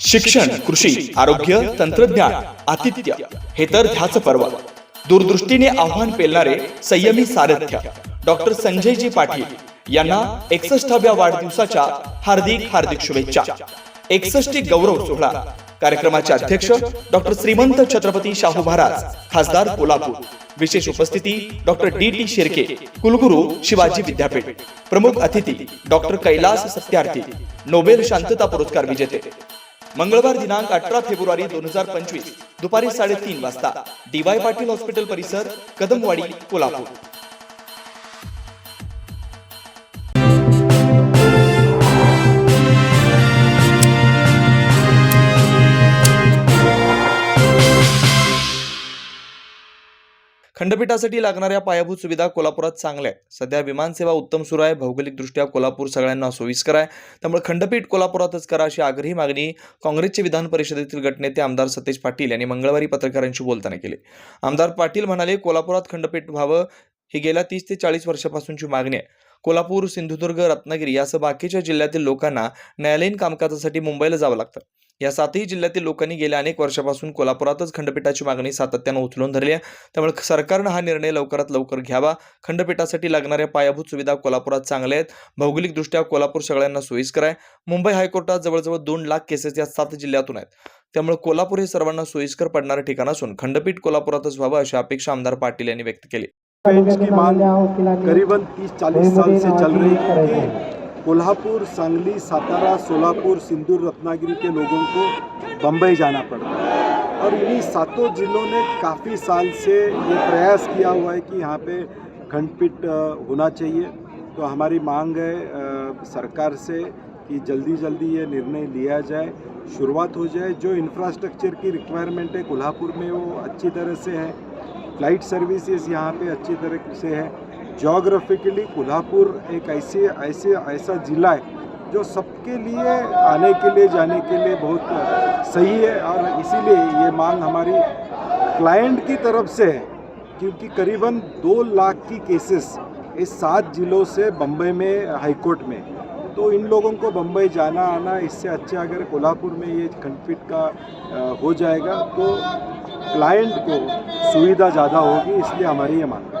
शिक्षण कृषी आरोग्य तंत्रज्ञान आतिथ्य हे तर ध्याचं पर्व. दूरदृष्टीने आव्हान पेलणारे संयमी सारथ्य. डॉक्टर संजयजी पाटील यांना एकसष्टाव्या वाढदिवसाच्या हार्दिक हार्दिक शुभेच्छा. एकसष्टी गौरव सोहळा. कार्यक्रमाचे अध्यक्ष डॉक्टर श्रीमंत छत्रपती शाहू महाराज खासदार कोल्हापूर. विशेष उपस्थिती डॉक्टर डी टी शिर्के कुलगुरू शिवाजी विद्यापीठ. प्रमुख अतिथी डॉक्टर कैलास सत्यार्थी नोबेल शांतता पुरस्कार विजेते. मंगळवार दिनांक अठरा फेब्रुवारी दोन हजार पंचवीस दुपारी साडेतीन वाजता डीवाय पाटील हॉस्पिटल परिसर कदमवाडी कोल्हापूर. खंडपीठासाठी लागणाऱ्या पायाभूत सुविधा कोल्हापुरात चांगल्या आहेत. सध्या विमानसेवा उत्तम सुरू आहे. भौगोलिकदृष्ट्या कोल्हापूर सगळ्यांना सोयीस्कर आहे. त्यामुळे खंडपीठ कोल्हापुरातच करा अशी आग्रही मागणी काँग्रेसचे विधान परिषदेतील गटनेते आमदार सतेज पाटील यांनी मंगळवारी पत्रकारांशी बोलताना केली. आमदार पाटील म्हणाले कोल्हापुरात खंडपीठ व्हावं ही गेल्या तीस ते चाळीस वर्षापासूनची मागणी आहे. कोल्हापूर सिंधुदुर्ग रत्नागिरी यासह बाकीच्या जिल्ह्यातील लोकांना न्यायालयीन कामकाजासाठी मुंबईला जावं लागतं. या सातही जिल्ह्यातील लोकांनी गेल्या अनेक वर्षापासून कोल्हापुरातच खंडपीठाची मागणी सातत्यानं उचलून धरली आहे. त्यामुळे सरकारनं हा निर्णय लवकरात लवकर घ्यावा. खंडपीठासाठी लागणाऱ्या पायाभूत सुविधा कोल्हापुरात चांगल्या आहेत. भौगोलिकदृष्ट्या कोल्हापूर सगळ्यांना सोयीस्कर आहे. मुंबई हायकोर्टात जवळजवळ दोन लाख केसेस या सात जिल्ह्यातून आहेत. त्यामुळे कोल्हापूर हे सर्वांना सोयीस्कर पडणारं ठिकाण असून खंडपीठ कोल्हापुरातच व्हावं अशी अपेक्षा आमदार पाटील यांनी व्यक्त केली. की मांग करीबन 30-40 साल से चल रही है कोल्हापुर, सांगली, सातारा, सोलापुर, सिंदूर, रत्नागिरी के लोगों को बम्बई जाना पड़ता है और इन्हीं सातों जिलों ने काफ़ी साल से ये प्रयास किया हुआ है कि यहाँ पे खंडपीठ होना चाहिए। तो हमारी मांग है सरकार से कि जल्दी जल्दी ये निर्णय लिया जाए, शुरुआत हो जाए। जो इंफ्रास्ट्रक्चर की रिक्वायरमेंट है, कोल्हापुर में वो अच्छी तरह से है। फ़्लाइट सर्विसेज़ यहाँ पे अच्छी तरह से है। जोग्राफिकली कोल्हापुर एक ऐसे ऐसे, ऐसा ज़िला है जो सबके लिए, आने के लिए, जाने के लिए बहुत सही है और इसीलिए ये मांग हमारी क्लाइंट की तरफ़ से है, क्योंकि करीबन दो लाख की केसेस इस सात जिलों से बम्बई में, हाईकोर्ट में। तो इन लोगों को बम्बई जाना, आना, इससे अच्छा अगर कोल्हापुर में ये खंडपीठ का हो जाएगा तो क्लाइंट को सुविधा ज़्यादा होगी, इसलिए हमारी ये मांग